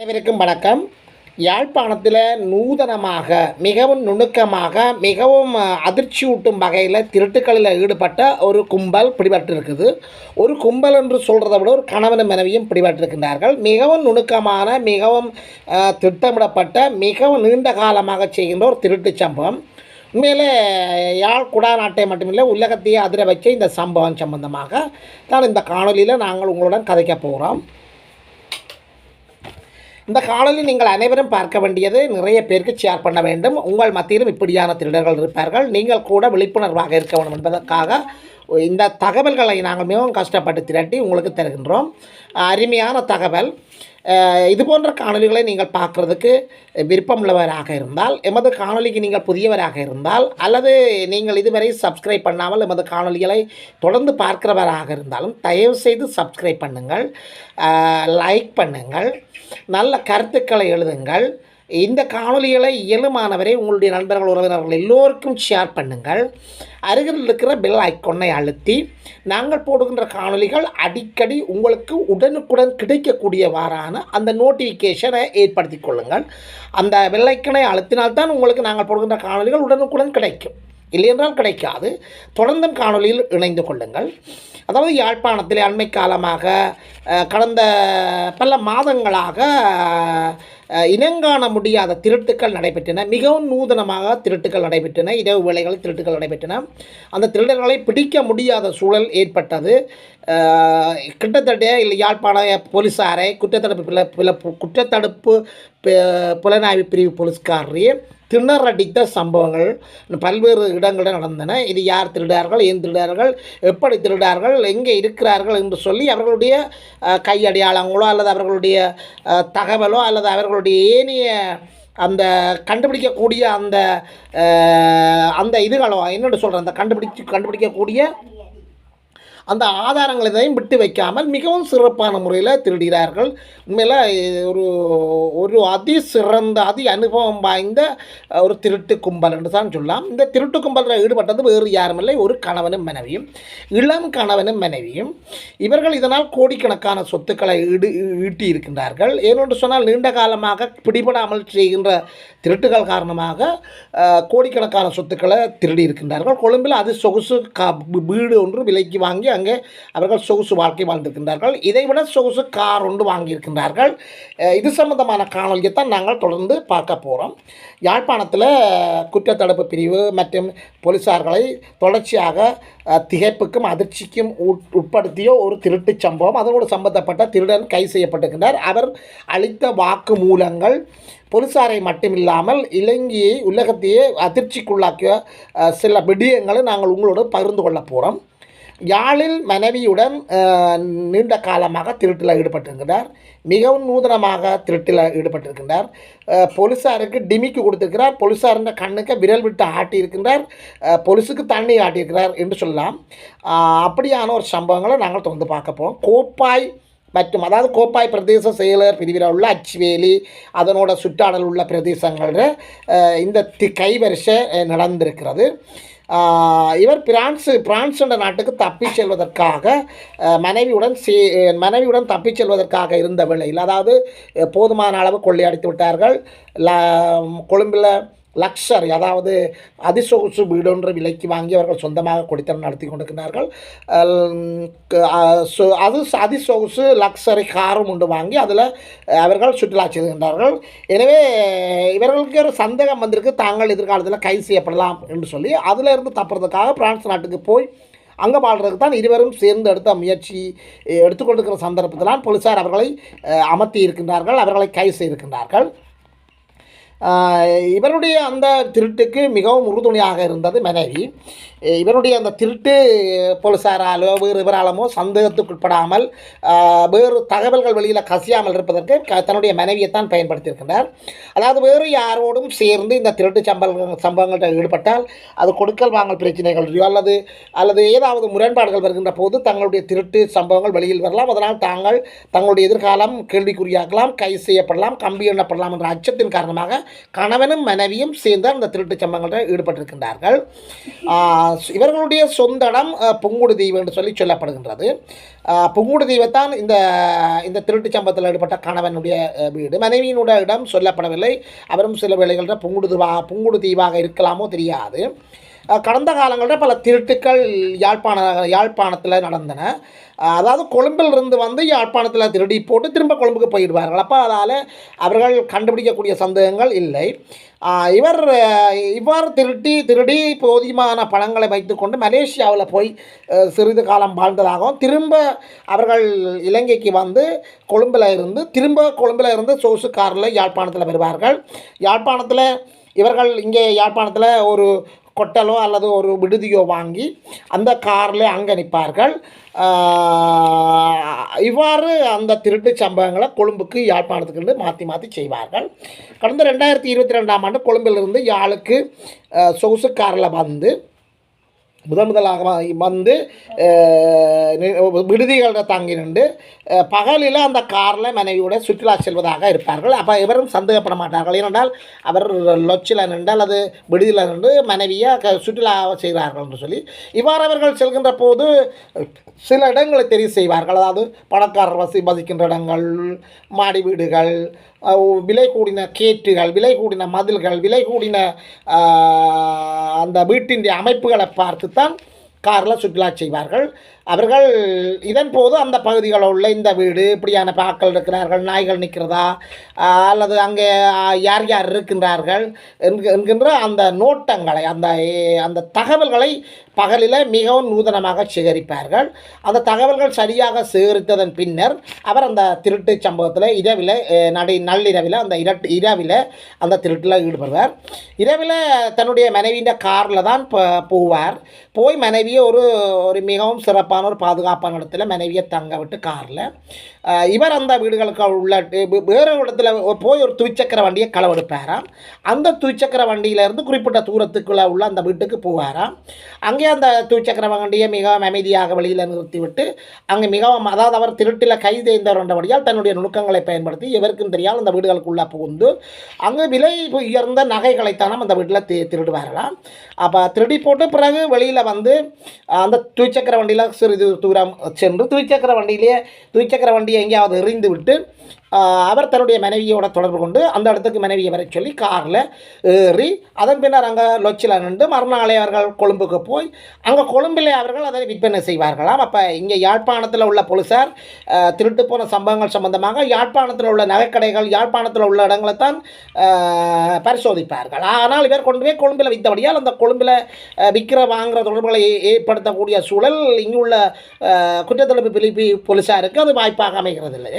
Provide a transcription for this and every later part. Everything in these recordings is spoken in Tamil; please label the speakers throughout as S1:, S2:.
S1: அனைவருக்கும் வணக்கம். யாழ்ப்பாணத்தில் நூதனமாக மிகவும் நுணுக்கமாக மிகவும் அதிர்ச்சியூட்டும் வகையில் திருட்டுக்களில் ஈடுபட்ட ஒரு கும்பல் பிடிபட்டிருக்குது. ஒரு கும்பல் என்று சொல்கிறத விட ஒரு கணவனும் மனைவியும் பிடிபட்டிருக்கின்றார்கள். மிகவும் நுணுக்கமான மிகவும் திட்டமிடப்பட்ட மிகவும் நீண்ட காலமாக செய்கின்ற ஒரு திருட்டுச் சம்பவம். உண்மையிலே யாழ் குடாநாட்டை மட்டுமில்லை உலகத்தையே அதிர வச்ச இந்த சம்பவம் சம்பந்தமாக தான் இந்த காணொலியில் நாங்கள் உங்களுடன் கதைக்க போகிறோம் இந்த காணொலி நீங்கள் அனைவரும் பார்க்க வேண்டியது நிறைய பேருக்கு ஷேர் பண்ண வேண்டும். உங்கள் மத்தியிலும் இப்படியான திருடர்கள் இருப்பார்கள். நீங்கள் கூட விழிப்புணர்வாக இருக்க வேண்டும் என்பதற்காக இந்த தகவல்களை நாங்கள் மிகவும் கஷ்டப்பட்டு திரட்டி உங்களுக்கு தருகின்றோம். அருமையான தகவல். இது போன்ற காணொலிகளை நீங்கள் பார்க்குறதுக்கு விருப்பமுள்ளவராக இருந்தால் எமது காணொலிக்கு நீங்கள் புதியவராக இருந்தால் அல்லது நீங்கள் இதுவரை சப்ஸ்கிரைப் பண்ணாமல் எமது காணொலிகளை தொடர்ந்து பார்க்கிறவராக இருந்தாலும் தயவு செய்து சப்ஸ்கிரைப் பண்ணுங்கள் லைக் பண்ணுங்கள். நல்ல கருத்துக்களை எழுதுங்கள். இந்த காணொலிகளை இயலுமானவரை உங்களுடைய நண்பர்கள் உறவினர்கள் எல்லோருக்கும் ஷேர் பண்ணுங்கள். அருகில் இருக்கிற பெல் ஐக்கொன்னை அழுத்தி நாங்கள் போடுகின்ற காணொலிகள் அடிக்கடி உங்களுக்கு உடனுக்குடன் கிடைக்கக்கூடியவாறான அந்த நோட்டிஃபிகேஷனை ஏற்படுத்தி கொள்ளுங்கள். அந்த வெள்ளைக்கனை அழுத்தினால்தான் உங்களுக்கு நாங்கள் போடுகின்ற காணொலிகள் உடனுக்குடன் கிடைக்கும். இல்லையென்றால் கிடைக்காது. தொடர்ந்தும் காணொலியில் இணைந்து கொள்ளுங்கள். அதாவது யாழ்ப்பாணத்தில் அண்மை காலமாக கடந்த பல மாதங்களாக இனங்காண முடியாத திருட்டுக்கள் நடைபெற்றன. மிகவும் நூதனமாக திருட்டுக்கள் நடைபெற்றன. இரவு வேளைகளில் திருட்டுக்கள் நடைபெற்றன. அந்த திருடர்களை பிடிக்க முடியாத சூழல் ஏற்பட்டது. கிட்டத்தட்ட இல்லை யாழ்ப்பாண போலீஸாரை குற்றத்தடுப்பு பில பில குற்றத்தடுப்பு புலனாய்வு பிரிவு போலீஸ்காரரையே திணறடித்த சம்பவங்கள் பல்வேறு இடங்களில் நடந்தன. இது யார் திருடார்கள் ஏன் திருடார்கள் எப்படி திருடார்கள் எங்கே இருக்கிறார்கள் என்று சொல்லி அவர்களுடைய கை அடையாளங்களோ அல்லது அவர்களுடைய தகவலோ அல்லது அவர்களுடைய ஏனைய அந்த கண்டுபிடிக்கக்கூடிய அந்த அந்த இதுகளோ என்னென்னு சொல்கிறேன் அந்த கண்டுபிடிச்சு கண்டுபிடிக்கக்கூடிய அந்த ஆதாரங்களை எதையும் விட்டு வைக்காமல் மிகவும் சிறப்பான முறையில் திருடுகிறார்கள். உண்மையில் ஒரு ஒரு அதி சிறந்த அதி அனுபவம் வாய்ந்த ஒரு திருட்டு கும்பல் என்று தான் சொல்லலாம். இந்த திருட்டு கும்பலில் ஈடுபட்டது வேறு யாருமில்லை. ஒரு கணவனும் மனைவியும் இளம் கணவனும் மனைவியும். இவர்கள் இதனால் கோடிக்கணக்கான சொத்துக்களை ஈடு ஈட்டி இருக்கின்றார்கள். ஏனென்று சொன்னால் நீண்ட காலமாக பிடிபடாமல் செய்கின்ற திருட்டுகள் காரணமாக கோடிக்கணக்கான சொத்துக்களை திருடி இருக்கின்றார்கள். கொழும்பில் அது சொகுசு கா வீடு ஒன்று விலைக்கு வாங்கி அங்கே அவர்கள் சொகுசு வாழ்க்கை வாழ்ந்திருக்கின்றார்கள். இதைவிட சொகுசு கார் ஒன்று வாங்கியிருக்கின்றார்கள். இது சம்பந்தமான காணொலியை தான் நாங்கள் தொடர்ந்து பார்க்க போகிறோம் யாழ்ப்பாணத்தில் குற்றத்தடுப்பு பிரிவு மற்றும் போலீஸார்களை தொடர்ச்சியாக திகைப்புக்கும் அதிர்ச்சிக்கும் உட்- உட்படுத்திய ஒரு திருட்டுச் சம்பவம். அதனோடு சம்பந்தப்பட்ட திருடன் கைது செய்யப்பட்டிருக்கின்றார். அவர் அளித்த வாக்கு மூலங்கள் போலீஸாரை மட்டுமில்லாமல் இலங்கையை உலகத்தையே அதிர்ச்சிக்குள்ளாக்கிய சில விடயங்களை நாங்கள் உங்களோடு பகிர்ந்து கொள்ள போகிறோம் யாழில் மனைவியுடன் நீண்ட காலமாக திருட்டில் ஈடுபட்டிருக்கிறார். மிகவும் நூதனமாக திருட்டில் ஈடுபட்டிருக்கின்றார் போலீஸாருக்கு டிமிக்கு கொடுத்திருக்கிறார். போலீஸாருந்த கண்ணுக்கு விரல் விட்டு ஆட்டியிருக்கின்றார் பொலிஸுக்கு போலீஸுக்கு தண்ணி ஆட்டியிருக்கிறார் என்று சொல்லலாம். அப்படியான ஒரு சம்பவங்களை நாங்கள் தொடர்ந்து பார்க்க போகிறோம் கோப்பாய் மற்றும் அதாவது கோப்பாய் பிரதேச செயலர் பிரிவில் உள்ள அச்சுவேலி அதனோட சுற்றாடல் உள்ள பிரதேசங்களில் இந்த தி கைவரிசை நடந்திருக்கிறது. இவர் பிரான்ஸு பிரான்ஸ் என்ற நாட்டுக்கு தப்பி செல்வதற்காக மனைவியுடன் சே மனைவியுடன் தப்பிச் செல்வதற்காக இருந்த வேளையில் அதாவது போதுமான அளவு கொள்ளையடித்து விட்டார்கள். ல கொழும்பில் லக்ஷர் அதாவது அதிசொகுசு வீடொன்று விலைக்கு வாங்கி அவர்கள் சொந்தமாக குடித்தனம் நடத்தி கொண்டிருக்கிறார்கள். அது அதிசொகுசு லக்ஸரி காரும் உண்டு வாங்கி அதில் அவர்கள் சுற்றுலா செல்கின்றார்கள் எனவே இவர்களுக்கு ஒரு சந்தேகம் வந்திருக்கு. தாங்கள் எதிர்காலத்தில் கைது செய்யப்படலாம் என்று சொல்லி அதிலிருந்து தப்புறதுக்காக பிரான்ஸ் நாட்டுக்கு போய் அங்கே வாழ்றதுக்கு தான் இருவரும் சேர்ந்து எடுத்த முயற்சி அஹ், எடுத்துக்கொண்டிருக்கிற சந்தர்ப்பத்தினால் போலீஸார் அவர்களை அமர்த்தி இருக்கின்றார்கள். அவர்களை கைது செய்திருக்கின்றார்கள். இவருடைய அந்த திருட்டுக்கு மிகவும் உறுதுணையாக இருந்தது மனைவி. இவருடைய அந்த திருட்டு போலீசாராலோ வேறு இவராலமோ சந்தேகத்துக்குட்படாமல் உட்படாமல் வேறு தகவல்கள் வெளியில் கசியாமல் இருப்பதற்கு தன்னுடைய மனைவியைத்தான் பயன்படுத்தியிருக்கின்றார். அதாவது வேறு யாரோடும் சேர்ந்து இந்த திருட்டு சம்பவங்கள் சம்பவங்கள்ட்ட ஈடுபட்டால் அது கொடுக்கல் வாங்கல் பிரச்சனைகள் அல்லது அல்லது ஏதாவது முரண்பாடுகள் வருகின்ற போது தங்களுடைய திருட்டு சம்பவங்கள் வெளியில் வரலாம். அதனால் தாங்கள் தங்களுடைய எதிர்காலம் கேள்விக்குறியாகலாம் கைது செய்யப்படலாம் கம்பி எண்ணப்படலாம் என்ற அச்சத்தின் காரணமாக கணவனும் மனைவியும் சேர்ந்து அந்த திருட்டுச் சம்பவங்கள்ட்ட ஈடுபட்டிருக்கின்றார்கள். இவர்களுடைய சொந்த இடம் அஹ், புங்குடு தீவு என்று சொல்லி சொல்லப்படுகின்றது. ஆஹ், புங்குடு தீவைத்தான் இந்த இந்த திருட்டுச் சம்பவத்தில் ஈடுபட்ட கணவனுடைய வீடு. மனைவியினுடைய இடம் சொல்லப்படவில்லை. அவரும் சில வேளைகளில் புங்குடு தீவா புங்குடு தீவாக இருக்கலாமோ தெரியாது. கடந்த காலங்களில் பல திருட்டுக்கள் யாழ்ப்பாண யாழ்ப்பாணத்தில் நடந்தன. அதாவது கொழும்பிலிருந்து வந்து யாழ்ப்பாணத்தில் திருடி போட்டு திரும்ப கொழும்புக்கு போயிடுவார்கள். அப்போ அதால் அவர்கள் கண்டுபிடிக்கக்கூடிய சந்தேகங்கள் இல்லை. இவர் இவ்வாறு திருட்டி திருடி போதியமான பணங்களை வைத்துக்கொண்டு மலேசியாவில் போய் சிறிது காலம் வாழ்ந்ததாகவும் திரும்ப அவர்கள் இலங்கைக்கு வந்து கொழும்பில் இருந்து திரும்ப கொழும்பில் இருந்து சொகுசு காரில் யாழ்ப்பாணத்தில் வருவார்கள் யாழ்ப்பாணத்தில் இவர்கள் இங்கே யாழ்ப்பாணத்தில் ஒரு கொட்டலோ அல்லது ஒரு விடுதியோ வாங்கி அந்த காரில் அங்கே நிற்பார்கள். இவ்வாறு அந்த திருட்டு சம்பவங்களை கொழும்புக்கு யாழ்ப்பாணத்துக்கு மாற்றி மாற்றி செய்வார்கள். கடந்த ரெண்டாயிரத்தி இருபத்தி ரெண்டாம் ஆண்டு கொழும்பிலிருந்து யாழுக்கு சொகுசு காரில் வந்து முதன் முதலாக வந்து விடுதிகளில் தங்கி நின்று பகலில் அந்த காரில் மனைவியோட சுற்றுலா செல்வதாக இருப்பார்கள். அப்போ இவரும் சந்தேகப்பட மாட்டார்கள் ஏனென்றால் அவர் லொச்சில் நின்று அல்லது விடுதியில் நின்று மனைவியை க சுற்றுலா செய்கிறார்கள் என்று சொல்லி இவ்வாறு அவர்கள் செல்கின்ற போது சில இடங்களை தெரிவு செய்வார்கள். அதாவது பணக்காரர் வசி வசிக்கின்ற இடங்கள் மாடி வீடுகள் விலை கூடின கேட்டுகள் விலை கூடின மதில்கள் விலை கூடின அந்த வீட்டின் அமைப்புகளை பார்த்துத்தான் காரில் சுற்றுலா செய்வார்கள். அவர்கள் இதன் போது அந்த பகுதிகளில் உள்ள இந்த வீடு இப்படியான பாக்கள் இருக்கிறார்கள் நாய்கள் நிற்கிறதா அல்லது அங்கே யார் யார் இருக்கின்றார்கள் என்கின்ற அந்த நோட்டங்களை அந்த ஏ- அந்த தகவல்களை பகலில் மிகவும் நூதனமாக சேகரிப்பார்கள். அந்த தகவல்கள் சரியாக சேகரித்ததன் பின்னர் அவர் அந்த திருட்டு சம்பவத்தில் இரவில் நடை நள்ளிரவில் அந்த இரட்டு இரவில் அந்த திருட்டில் ஈடுபடுவார். இரவில் தன்னுடைய மனைவியின் காரில் தான் போவார். போய் மனைவியை ஒரு ஒரு மிகவும் சிறப்பான ஒரு பாதுகாப்பான இடத்துல மனைவியை தங்க விட்டு காரில். இவர் அந்த வீடுகளுக்கு உள்ள வேறு இடத்துல போய் ஒரு துவிச்சக்கர வண்டியை களவெடுப்பாராம் அந்த துவிச்சக்கர வண்டியிலேருந்து குறிப்பிட்ட தூரத்துக்குள்ளே உள்ள அந்த வீட்டுக்கு போவாராம். அங்கே அந்த துவிச்சக்கர வண்டியை மிகவும் அமைதியாக வெளியில் நிறுத்திவிட்டு அங்கே மிகவும் அதாவது அவர் திருட்டில் கை தேய்ந்தவர் தன்னுடைய நுணுக்கங்களை பயன்படுத்தி எவருக்கும் தெரியாமல் அந்த வீடுகளுக்குள்ளே புகுந்து அங்கே விலை உயர்ந்த நகைகளைத்தானும் அந்த வீட்டில் தி திருடுவார்களாம். அப்போ திருடி போட்டு பிறகு வெளியில் வந்து அந்த துவிச்சக்கர வண்டியில் சிறிது தூரம் சென்று துவிச்சக்கர வண்டியிலேயே துவிச்சக்கர வண்டியை எங்கேயாவது எறிந்து விட்டு அவர் தன்னுடைய மனைவியோட தொடர்பு கொண்டு அந்த இடத்துக்கு மனைவியை வர சொல்லி காரில் ஏறி அதன் பின்னர் அங்கே லொச்சில் நின்று மறுநாளே அவர்கள் கொழும்புக்கு போய் அங்கே கொழும்பிலே அவர்கள் அதை விற்பனை செய்வார்களாம். அப்போ இங்கே யாழ்ப்பாணத்தில் உள்ள போலீசார் திருட்டு போன சம்பவங்கள் சம்பந்தமாக யாழ்ப்பாணத்தில் உள்ள நகைக்கடைகள் யாழ்ப்பாணத்தில் உள்ள இடங்களை தான் பரிசோதிப்பார்கள். ஆனால் இவர் கொண்டு போய் கொழும்பில் விற்றபடியால் அந்த கொழும்பில் விற்கிற வாங்குற தொடர்புகளை ஏற்படுத்தக்கூடிய சூழல் இங்குள்ள குற்றத்தடுப்பு பிரிவு போலீஸாருக்கு அது வாய்ப்பாக அமைகிறது இல்லை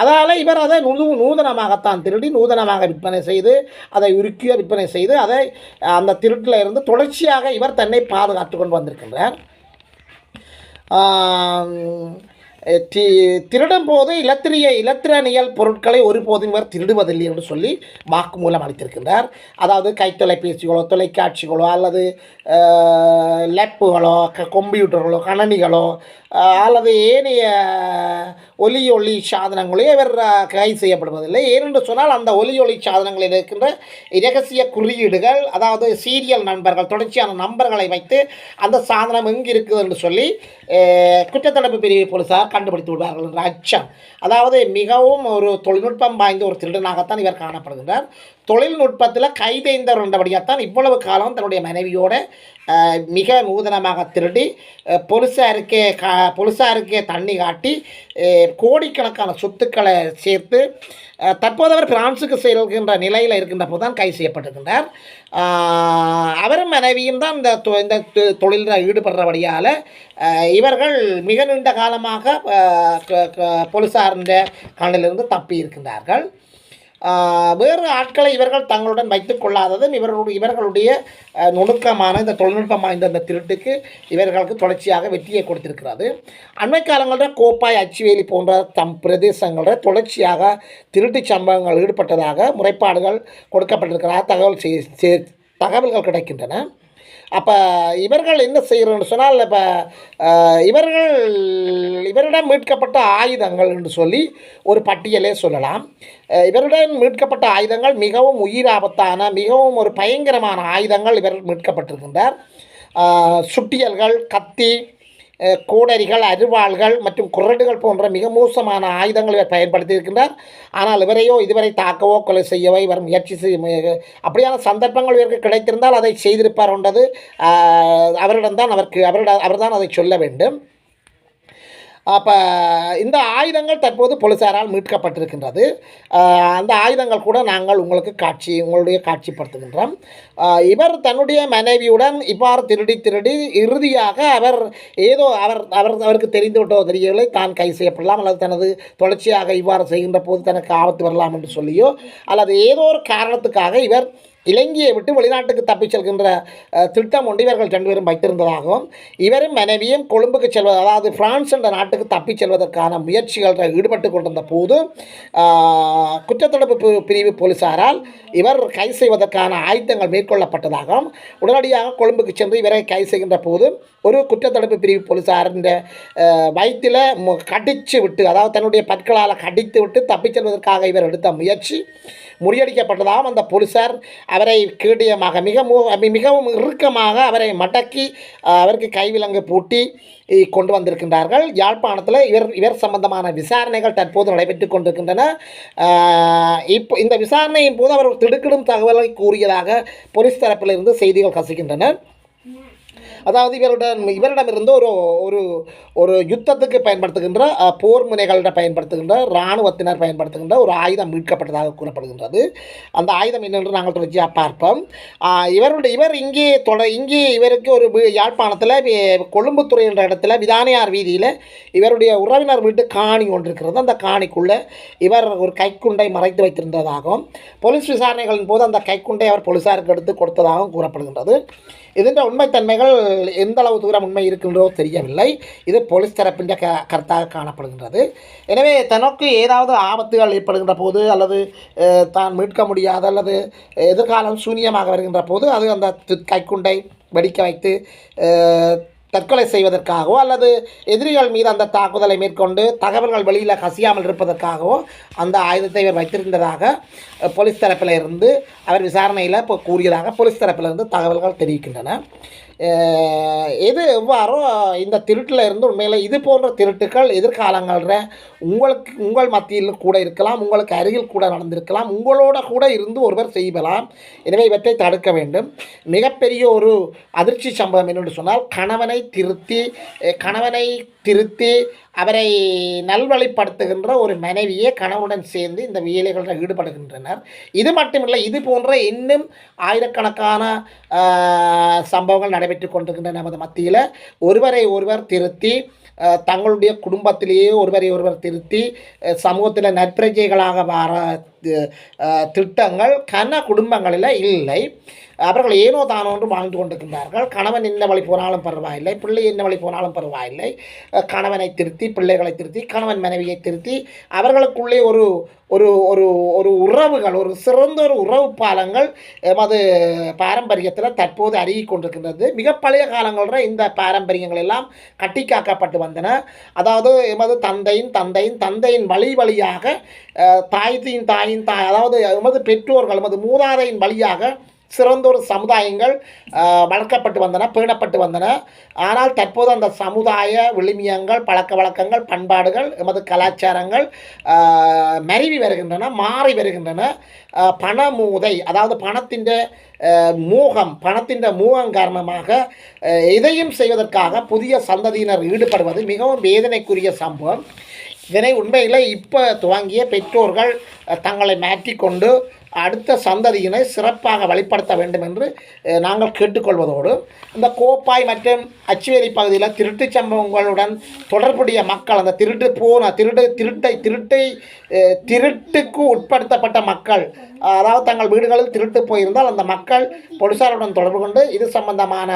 S1: அதனால் இவர் அதை நூ நூதனமாகத்தான் திருடி நூதனமாக விற்பனை செய்து அதை உருக்கிய விற்பனை செய்து அதை அந்த திருட்டில் இருந்து தொடர்ச்சியாக இவர் தன்னை பாதுகாத்து கொண்டு வந்திருக்கின்றார். தி திருடும் போது இலத்திரிய இலத்திரனியல் பொருட்களை ஒருபோதும் இவர் திருடுவதில்லை என்று சொல்லி வாக்குமூலம் அளித்திருக்கின்றார். அதாவது கைத்தொலைபேசிகளோ தொலைக்காட்சிகளோ அல்லது லேப்புகளோ க கம்ப்யூட்டர்களோ கணனிகளோ அல்லது ஏனைய ஒலி ஒளி சாதனங்களோ இவர் கை செய்யப்படுவதில்லை. ஏனென்று சொன்னால் அந்த ஒலி ஒளி சாதனங்களில் இருக்கின்ற இரகசிய குறியீடுகள் அதாவது சீரியல் நண்பர்கள் தொடர்ச்சியான நம்பர்களை வைத்து அந்த சாதனம் எங்கு இருக்குது என்று சொல்லி குற்றத்தடுப்பு பிரிவு போலீசார் கண்டுபிடித்து விடுவார்கள் என்ற அச்சம் அதாவது மிகவும் ஒரு தொழில்நுட்பம் வாய்ந்த ஒரு திருடனாகத்தான் இவர் காணப்படுகின்றார். தொழில்நுட்பத்தில் கைதேய்ந்தவர் என்றபடியாகத்தான் இவ்வளவு காலம் தன்னுடைய மனைவியோட மிக நூதனமாக திருடி பொலிசாருக்கே கா போலீசாருக்கே தண்ணி காட்டி கோடிக்கணக்கான சொத்துக்களை சேர்த்து தற்போது அவர் பிரான்சுக்கு செல்கின்ற நிலையில் இருக்கின்ற போது தான் கைது செய்யப்பட்டிருக்கின்றார். அவரும் மனைவியும் தான் இந்த தொ- இந்த தொ- தொழிலில் ஈடுபடுறபடியால் இவர்கள் மிக நீண்ட காலமாக அஹ், க- கண்ணிலிருந்து தப்பி இருக்கின்றார்கள் வேறு ஆட்களை இவர்கள் தங்களுடன் வைத்துக் கொள்ளாததும் இவர்களுடைய இவர்களுடைய நுணுக்கமான இந்த தொழில்நுட்பம் வாய்ந்த இந்த திருட்டுக்கு இவர்களுக்கு தொடர்ச்சியாக வெற்றியை கொடுத்திருக்கிறது. அண்மை காலங்களில் கோப்பாய் அச்சுவேலி போன்ற தம் பிரதேசங்களில் தொடர்ச்சியாக திருட்டுச் சம்பவங்கள் ஈடுபட்டதாக முறைப்பாடுகள் கொடுக்கப்பட்டிருக்கிறதாக தகவல் தகவல்கள் கிடைக்கின்றன. அப்போ இவர்கள் என்ன செய்கிறோன்னு சொன்னால் இப்போ இவர்கள் இவரிடம் மீட்கப்பட்ட ஆயுதங்கள் என்று சொல்லி ஒரு பட்டியலே சொல்லலாம். இவரிடம் மீட்கப்பட்ட ஆயுதங்கள் மிகவும் உயிராபத்தான மிகவும் ஒரு பயங்கரமான ஆயுதங்கள் இவர் மீட்கப்பட்டிருக்கின்றார் சுட்டியல்கள் கத்தி கோடரிகள் அருவாள்கள் மற்றும் குரடுகள் போன்ற மிக மோசமான ஆயுதங்கள் இவர் பயன்படுத்தியிருக்கின்றார். ஆனால் இவரையோ இதுவரை தாக்கவோ கொலை செய்யவோ இவர் முயற்சி செய்ய அப்படியான சந்தர்ப்பங்கள் இவருக்கு கிடைத்திருந்தால் அதை செய்திருப்பார் என்றது அவரிடம்தான் அவருக்கு அவரிடம் அவர்தான் அதை சொல்ல வேண்டும். அப்போ இந்த ஆயுதங்கள் தற்போது போலீசாரால் மீட்கப்பட்டிருக்கின்றது. அந்த ஆயுதங்கள் கூட நாங்கள் உங்களுக்கு காட்சி உங்களுடைய காட்சிப்படுத்துகின்றோம். இவர் தன்னுடைய மனைவியுடன் இவ்வாறு திருடி திருடி இறுதியாக அவர் ஏதோ அவர் அவர் அவருக்கு தெரிந்து விட்டோ தெரியவில்லை. தான் கை செய்யப்படலாம் அல்லது தனது தொடர்ச்சியாக இவ்வாறு செய்கின்ற போது தனக்கு ஆபத்து வரலாம் என்று சொல்லியோ அல்லது ஏதோ ஒரு காரணத்துக்காக இவர் இலங்கையை விட்டு வெளிநாட்டுக்கு தப்பிச் செல்கின்ற திட்டம் ஒன்று இவர்கள் ரெண்டு வைத்திருந்ததாகவும் இவரும் மனைவியும் கொழும்புக்கு செல்வது அதாவது பிரான்ஸ் என்ற நாட்டுக்கு தப்பிச் செல்வதற்கான முயற்சிகளில் ஈடுபட்டு கொண்டிருந்த போது குற்றத்தடுப்பு பிரிவு போலீசாரால் இவர் கைது செய்வதற்கான ஆயுதங்கள் மேற்கொள்ளப்பட்டதாகவும் உடனடியாக கொழும்புக்கு சென்று இவரை கைது செய்கின்ற போது ஒரு குற்றத்தடுப்பு பிரிவு போலீசாரின் வயிற்றில் கடித்து விட்டு அதாவது தன்னுடைய பற்களால் கடித்து விட்டு தப்பிச் செல்வதற்காக இவர் எடுத்த முயற்சி முறியடிக்கப்பட்டதாகவும் அந்த போலீசார். அவரை கேடியமாக மிக மிகவும் இறுக்கமாக அவரை மடக்கி அவருக்கு கைவிலங்கு பூட்டி கொண்டு வந்திருக்கின்றார்கள். யாழ்ப்பாணத்தில் இவர் இவர் சம்பந்தமான விசாரணைகள் தற்போது நடைபெற்று கொண்டிருக்கின்றன. இப்போ இந்த விசாரணையின் போது அவர் திடுக்கிடும் தகவலை கூறியதாக போலீஸ் தரப்பிலிருந்து செய்திகள் கசிக்கின்றன. அதாவது இவருடன் இவரிடமிருந்து ஒரு ஒரு ஒரு யுத்தத்துக்கு பயன்படுத்துகின்ற போர் முனைகளிட பயன்படுத்துகின்ற இராணுவத்தினர் பயன்படுத்துகின்ற ஒரு ஆயுதம் மீட்கப்பட்டதாக கூறப்படுகின்றது. அந்த ஆயுதம் என்னென்று நாங்கள் தொடர்ச்சியாக பார்ப்போம். இவருடைய இவர் இங்கே தொட இங்கே இவருக்கு ஒரு யாழ்ப்பாணத்தில் கொழும்புத்துறை என்ற இடத்துல விதானியார் வீதியில் இவருடைய உறவினர் வீட்டு காணி ஒன்று இருக்கிறது. அந்த காணிக்குள்ளே இவர் ஒரு கைக்குண்டை மறைத்து வைத்திருந்ததாகவும் போலீஸ் விசாரணைகளின் போது அந்த கைக்குண்டை அவர் போலீஸாருக்கு எடுத்து கொடுத்ததாகவும் கூறப்படுகின்றது. இதன்ற உண்மைத்தன்மைகள் எந்த அளவு தூரம் உண்மை இருக்கின்றோ தெரியவில்லை. இது போலீஸ் தரப்பின் க கருத்தாக காணப்படுகின்றது. எனவே தனக்கு ஏதாவது ஆபத்துகள் ஏற்படுகின்ற போது அல்லது தான் மீட்க முடியாத அல்லது எதிர்காலம் சூன்யமாக வருகின்ற போது அது அந்த கைக்குண்டை வெடிக்க வைத்து தற்கொலை செய்வதற்காகவோ அல்லது எதிரிகள் மீது அந்த தாக்குதலை மேற்கொண்டு தகவல்கள் வெளியில் கசியாமல் இருப்பதற்காகவோ அந்த ஆயுதத்தை இவர் வைத்திருந்ததாக போலீஸ் தரப்பில் இருந்து அவர் விசாரணையில் இப்போ கூறியதாக போலீஸ் தரப்பிலிருந்து தகவல்கள் தெரிவிக்கின்றன. எது எவ்வாறோ இந்த திருட்டில் இருந்து உண்மையில் இது போன்ற திருட்டுக்கள் எதிர்காலங்களில் உங்களுக்கு உங்கள் மத்தியில் கூட இருக்கலாம் உங்களுக்கு அருகில் கூட நடந்திருக்கலாம் உங்களோட கூட இருந்து ஒருவர் செய்யலாம். எனவே இவற்றை தடுக்க வேண்டும். மிகப்பெரிய ஒரு அதிர்ச்சி சம்பவம் என்னென்று சொன்னால் கணவனை திருத்தி கணவனை திருத்தி அவரை நல்வழிப்படுத்துகின்ற ஒரு மனைவியே கணவனுடன் சேர்ந்து இந்த வேலைகளில் ஈடுபடுகின்றனர். இது மட்டுமில்லை இது போன்ற இன்னும் ஆயிரக்கணக்கான சம்பவங்கள் நடைபெற்று கொண்டிருக்கின்றன நமது மத்தியில். ஒருவரை ஒருவர் திருத்தி தங்களுடைய குடும்பத்திலேயே ஒருவரை ஒருவர் திருத்தி சமூகத்தில் நற்பிரஜைகளாக வர திட்டங்கள் கன குடும்பங்களில் இல்லை. அவர்கள் ஏனோ தானோ என்று வாழ்ந்து கொண்டிருக்கின்றார்கள். கணவன் என்ன வழி போனாலும் பரவாயில்லை பிள்ளை என்ன வழி போனாலும் பரவாயில்லை. கணவனை திருத்தி பிள்ளைகளை திருத்தி கணவன் மனைவியை திருத்தி அவர்களுக்குள்ளே ஒரு ஒரு ஒரு ஒரு உறவுகள் ஒரு சிறந்த ஒரு உறவு பாலங்கள் எமது பாரம்பரியத்தில் தற்போது அருகி கொண்டிருக்கின்றது. மிக பழைய காலங்களில் இந்த பாரம்பரியங்கள் எல்லாம் கட்டி காக்கப்பட்டு வந்தன. அதாவது எமது தந்தையின் தந்தையின் தந்தையின் வழி வழியாக தாயத்தின் தாயின் தாய் அதாவது எமது பெற்றோர்கள் எமது மூதாதையின் வழியாக சிறந்தொரு சமுதாயங்கள் வளர்க்கப்பட்டு வந்தன பேணப்பட்டு வந்தன. ஆனால் தற்போது அந்த சமுதாய விழுமியங்கள் பழக்க வழக்கங்கள் பண்பாடுகள் எமது கலாச்சாரங்கள் மருவி வருகின்றன மாறி வருகின்றன. பணமூதை அதாவது பணத்தின் மூகம் பணத்தின் மூகம் காரணமாக எதையும் செய்வதற்காக புதிய சந்ததியினர் ஈடுபடுவது மிகவும் வேதனைக்குரிய சம்பவம். இதனை உண்மையில் இப்போ துவங்கிய பெற்றோர்கள் தங்களை மாற்றிக்கொண்டு அடுத்த சந்ததியினை சிறப்பாக வழிப்படுத்த வேண்டும் என்று நாங்கள் கேட்டுக்கொள்வதோடு இந்த கோப்பாய் மற்றும் அச்சுவேரி பகுதியில் திருட்டுச் சம்பவங்களுடன் தொடர்புடைய மக்கள் அந்த திருட்டு போன திருட்டு திருட்டை திருட்டை திருட்டுக்கு உட்படுத்தப்பட்ட மக்கள் அதாவது தங்கள் வீடுகளில் திருட்டு போயிருந்தால் அந்த மக்கள் போலீசாருடன் தொடர்பு கொண்டு இது சம்பந்தமான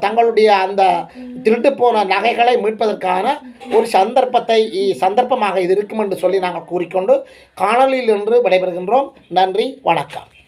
S1: தங்களுடைய அந்த திருட்டு போன நகைகளை மீட்பதற்கான ஒரு சந்தர்ப்பத்தை இ- சந்தர்ப்பமாக இது இருக்கும் என்று சொல்லி நாங்கள் கூறிக்கொண்டு காணொலியில் இன்று விடைபெறுகின்றோம். நன்றி வணக்கம்.